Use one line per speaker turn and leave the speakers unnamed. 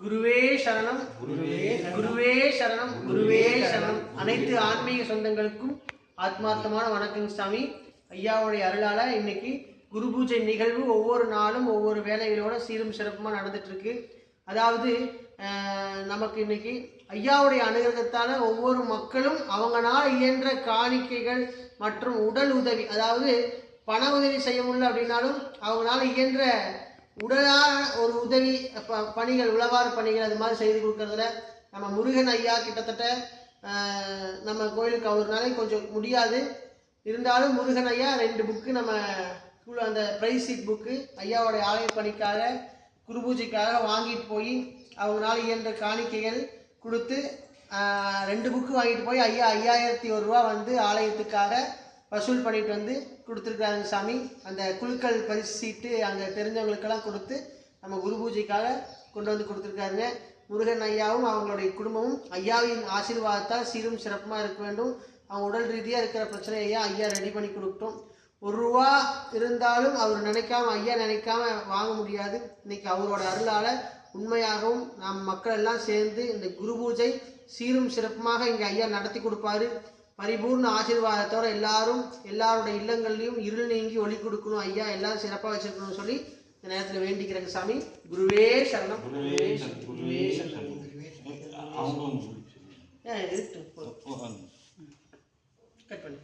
குருவே சரணம்.
குருவே
குருவே சரணம் குருவே சரணம். அனைத்து ஆன்மீக சொந்தங்களுக்கும் ஆத்மார்த்தமான வணக்கம் சாமி. ஐயாவுடைய அருளால இன்னைக்கு குரு பூஜை நிகழ்வு ஒவ்வொரு நாளும் ஒவ்வொரு வேலைகளோட சீரும் சிறப்புமா நடந்துட்டு இருக்கு அதாவது நமக்கு இன்னைக்கு ஐயாவுடைய அனுகிரகத்தால ஒவ்வொரு மக்களும் அவங்களால் இயன்ற காணிக்கைகள் மற்றும் உடல் உதவி அதாவது பண உதவி செய்ய முடியல அப்படின்னாலும் அவங்களால இயன்ற உடலான ஒரு உதவி ப- பணிகள் உழவார பணிகள் அது மாதிரி செய்து கொடுக்கறதுல நம்ம முருகன் ஐயா கிட்டத்தட்ட நம்ம கோயிலுக்கு அவர்னால கொஞ்சம் முடியாது. இருந்தாலும் முருகன் ஐயா ரெண்டு புக்கு நம்ம அந்த ப்ரைஸ் சீட் புக்கு ஐயாவோட ஆலய பணிக்காக குருபூஜைக்காக வாங்கிட்டு போய் அவங்களால இயன்ற காணிக்கைகள் கொடுத்து ரெண்டு புக்கு வாங்கிட்டு போய் ஐயா ஐயாயிரத்தி ஒரு ரூபா வந்து ஆலயத்துக்காக வசூல் பண்ணிட்டு வந்து கொடுத்துருக்காங்க சாமி. அந்த குழுக்கள் பரிசு சீட்டு அங்கே தெரிஞ்சவங்களுக்கெல்லாம் கொடுத்து நம்ம குரு பூஜைக்காக கொண்டு வந்து கொடுத்துருக்காருங்க. முருகன் ஐயாவும் அவங்களுடைய குடும்பமும் ஐயாவின் ஆசீர்வாதத்தால் சீரும் சிறப்புமாக இருக்க வேண்டும். அவங்க உடல் ரீதியாக இருக்கிற பிரச்சனையை ஐயா ரெடி பண்ணி கொடுக்கட்டும். ஒரு ரூபா இருந்தாலும் அவர் நினைக்காம ஐயா நினைக்காம வாங்க முடியாது. இன்னைக்கு அவரோட அருளால் உண்மையாகவும் நாம் மக்கள் எல்லாம் சேர்ந்து இந்த குரு பூஜை சீரும் சிறப்புமாக இங்கே ஐயா நடத்தி கொடுப்பாரு. பரிபூர்ண ஆசீர்வாதத்தோட எல்லாரும் எல்லாருடைய இல்லங்கள்லையும் இருள் நீங்கி ஒளி கொடுக்கணும் ஐயா எல்லாரும் சிறப்பாக வச்சிருக்கணும்னு சொல்லி இந்த நேரத்தில் வேண்டிக்கிறேங்க சாமி குருவே சரணம்
குருவே சரணம். குருவே சரணம்.
கட் பண்ணு